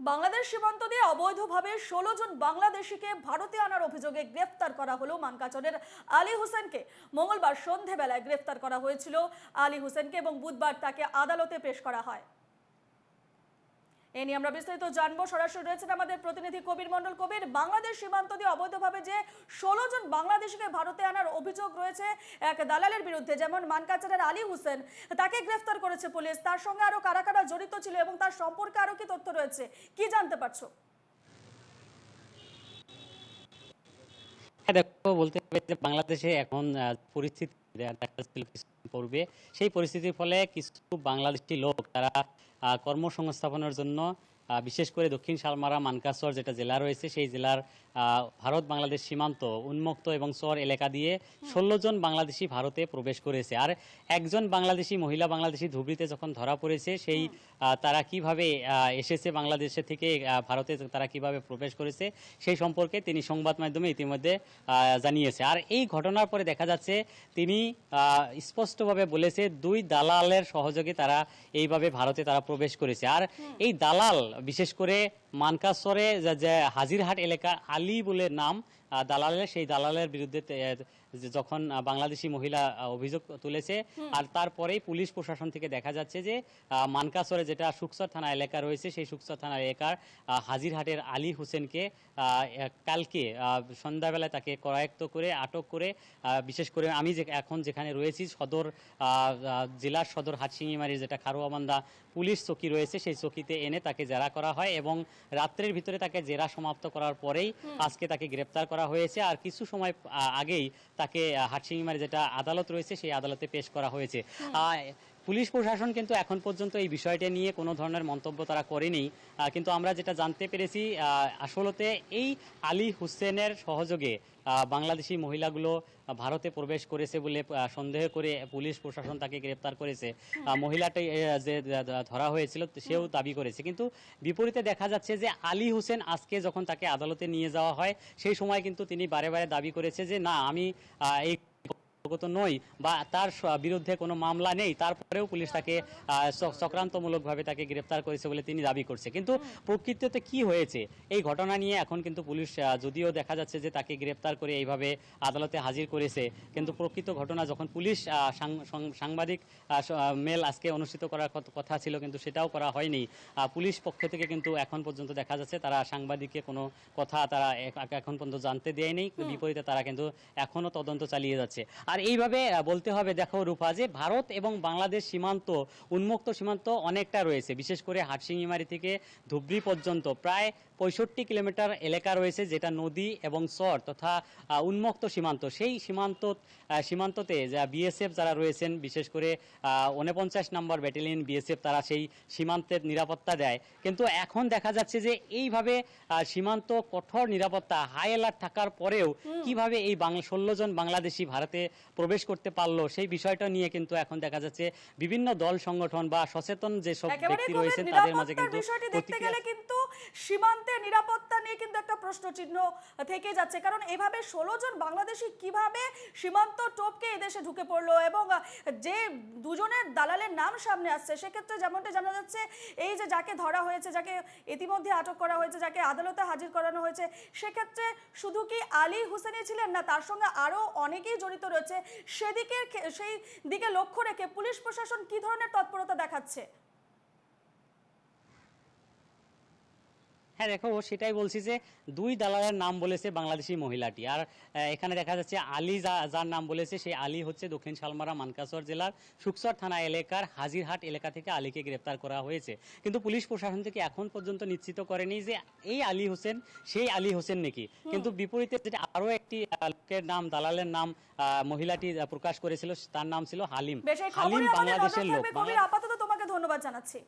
বাংলাদেশ সীমান্ত দিয়ে অবৈধভাবে ষোলো জন বাংলাদেশিকে ভারতে আনার অভিযোগে গ্রেফতার করা হলো মানকাচরের আলী হোসেনকে। মঙ্গলবার সন্ধেবেলায় গ্রেফতার করা হয়েছিল আলী হোসেনকে এবং বুধবার তাকে আদালতে পেশ করা হয়। এ নিয়ে আমরা বিস্তারিত জানব। সরাসরি রয়েছেন আমাদের প্রতিনিধি কবির মন্ডল কবির, বাংলাদেশ সীমান্ত দিয়ে অবৈধভাবে যে ষোলো জন বাংলাদেশিকে ভারতে আনার অভিযোগ রয়েছে এক দালালের বিরুদ্ধে, যেমন মানকাচারের আলী হোসেন, তাকে গ্রেফতার করেছে পুলিশ। তার সঙ্গে আরও কারা কারা জড়িত ছিল এবং তার সম্পর্কে আরও কি তথ্য রয়েছে, কি জানতে পারছ? হ্যাঁ দেখো, বলতে হবে যে বাংলাদেশে এখন পরিস্থিতি পূর্বে। সেই পরিস্থিতির ফলে কিছু বাংলাদেশি লোক তারা কর্মসংস্থাপনের জন্য বিশেষ করে দক্ষিণ শালমারা মানকাসর যেটা জেলা রয়েছে সেই জেলার ভারত বাংলাদেশ সীমান্ত উন্মুক্ত এবং চর এলাকা দিয়ে ষোলো জন বাংলাদেশি ভারতে প্রবেশ করেছে। আর একজন বাংলাদেশি মহিলা বাংলাদেশি ধুবড়িতে যখন ধরা পড়েছে সেই তারা কীভাবে এসেছে বাংলাদেশে থেকে ভারতে তারা কীভাবে প্রবেশ করেছে সেই সম্পর্কে তিনি সংবাদ মাধ্যমে ইতিমধ্যে জানিয়েছে। আর এই ঘটনার পরে দেখা যাচ্ছে তিনি স্পষ্টভাবে বলেছে দুই দালালের সহযোগে তারা এইভাবে ভারতে তারা প্রবেশ করেছে। আর এই দালাল বিশেষ করে মানকাসরে যে- হাজির হাজিরহাট এলাকা আলী বলে নাম দালালের সেই দালালের বিরুদ্ধে যখন বাংলাদেশি মহিলা অভিযোগ তুলেছে আর তারপরেই পুলিশ প্রশাসন থেকে দেখা যাচ্ছে যে মানকাসরে যেটা সুকসর থানা এলাকা রয়েছে সেই সুকসর থানা এলাকার হাজিরহাটের আলী হোসেনকে কালকে সন্ধ্যাবেলায় তাকে করায়ত্ত করে আটক করে বিশেষ করে আমি যে এখন যেখানে রয়েছি সদর জেলার সদর হাটসিংমারির যেটা খারুয়াবান্ধা পুলিশ চকি রয়েছে সেই চকিতে এনে তাকে জেরা করা হয় এবং রাত্রের ভিতরে তাকে জেরা সমাপ্ত করার পরেই আজকে তাকে গ্রেপ্তার করা হয়েছে আর কিছু সময় আগেই তাকে হাটসিংমারি যেটা আদালত রয়েছে সেই আদালতে পেশ করা হয়েছে। আহ, পুলিশ প্রশাসন কিন্তু এখন পর্যন্ত এই বিষয়টা নিয়ে কোনো ধরনের মন্তব্য তারা করেনি। কিন্তু আমরা যেটা জানতে পেরেছি আসলতে এই আলী হোসেনের সহযোগে বাংলাদেশি মহিলাগুলো ভারতে প্রবেশ করেছে বলে সন্দেহ করে পুলিশ প্রশাসন তাকে গ্রেপ্তার করেছে। মহিলাটি যে ধরা হয়েছিল, সেও দাবি করেছে। কিন্তু বিপরীতে দেখা যাচ্ছে যে আলী হোসেন আজকে যখন তাকে আদালতে নিয়ে যাওয়া হয়, সেই সময় কিন্তু তিনি বারে বারে দাবি করেছে যে, না, আমি এই অবগত নই বা তার বিরুদ্ধে কোনো মামলা নেই তারপরেও পুলিশ তাকে চক্রান্তমূলকভাবে তাকে গ্রেপ্তার করেছে বলে তিনি দাবি করছে। কিন্তু প্রকৃতিতে কি হয়েছে? এই ঘটনা নিয়ে এখন কিন্তু পুলিশ যদিও দেখা যাচ্ছে যে তাকে গ্রেপ্তার করে এইভাবে আদালতে হাজির করেছে কিন্তু প্রকৃত ঘটনা যখন পুলিশ সাংবাদিক মেল আজকে অনুষ্ঠিত করার কথা ছিল কিন্তু সেটাও করা হয়নি। পুলিশ পক্ষ থেকে কিন্তু এখন পর্যন্ত দেখা যাচ্ছে তারা সাংবাদিককে কোনো কথা তারা এখন পর্যন্ত জানতে দেয়নি। বিপরীতে তারা কিন্তু এখনও তদন্ত চালিয়ে যাচ্ছে। আর এইভাবে বলতে হবে দেখো রূপা যে ভারত এবং বাংলাদেশ সীমান্ত উন্মুক্ত সীমান্ত অনেকটা রয়েছে। বিশেষ করে হাটসিংইমারি থেকে ধুবড়ি পর্যন্ত প্রায় পঁয়ষট্টি কিলোমিটার এলাকা রয়েছে যেটা নদী এবং চর তথা উন্মুক্ত সীমান্ত। সেই সীমান্ত সীমান্ততে যা বিএসএফ যারা রয়েছেন বিশেষ করে উনপঞ্চাশ নম্বর ব্যাটালিয়ন বিএসএফ তারা সেই সীমান্তের নিরাপত্তা দেয়। কিন্তু এখন দেখা যাচ্ছে যে এইভাবে সীমান্ত কঠোর নিরাপত্তা হাই অ্যালার্ট থাকার পরেও কীভাবে এই বাংলা ষোলো জন বাংলাদেশি ভারতে প্রবেশ করতে পারল সেই বিষয়টা নিয়ে কিন্তু এখন দেখা যাচ্ছে বিভিন্ন দল সংগঠন বা সচেতন যেসব ব্যক্তি রয়েছেন তাদের মাঝে কিন্তু কিন্তু সীমান্তে নিরাপত্তা নিয়ে কিন্তু একটা প্রশ্ন চিহ্ন থেকে যাচ্ছে। কারণ এভাবে ষোলো জন বাংলাদেশি কীভাবে সীমান্ত টপকে এদেশে ঢুকে পড়ল এবং যে দুজনের দালালের নাম সামনে আসছে, সেক্ষেত্রে যেমনটা জানা যাচ্ছে, এই যে যাকে ধরা হয়েছে, যাকে ইতিমধ্যে আটক করা হয়েছে, যাকে আদালতে হাজির করানো হয়েছে, সেক্ষেত্রে শুধু কি আলী হোসেনই ছিলেন না, তার সঙ্গে আরও অনেকেই জড়িত রয়েছে। সেদিকে সেই দিকে লক্ষ্য রেখে পুলিশ প্রশাসন কি ধরনের তৎপরতা দেখাচ্ছে? হ্যাঁ দেখো সেটাই বলছি যে দুই দালালের নাম বলেছে বাংলাদেশি মহিলাটি। আর এখানে দেখা যাচ্ছে আলী যা- যার নাম বলেছে সেই আলী হচ্ছে দক্ষিণ শালমারা মানকাসর জেলার সুকসর থানা এলাকার হাজিরহাট এলাকা থেকে আলীকে গ্রেপ্তার করা হয়েছে। কিন্তু পুলিশ প্রশাসন থেকে এখন পর্যন্ত নিশ্চিত করেনি যে এই আলী হোসেন সেই আলী হোসেন নাকি। কিন্তু বিপরীতে যেটা আরও একটি লোকের নাম দালালের নাম আহ, মহিলাটি প্রকাশ করেছিল তার নাম ছিল হালিম। হালিম বাংলাদেশের লোক। আপাতত তোমাকে ধন্যবাদ জানাচ্ছি।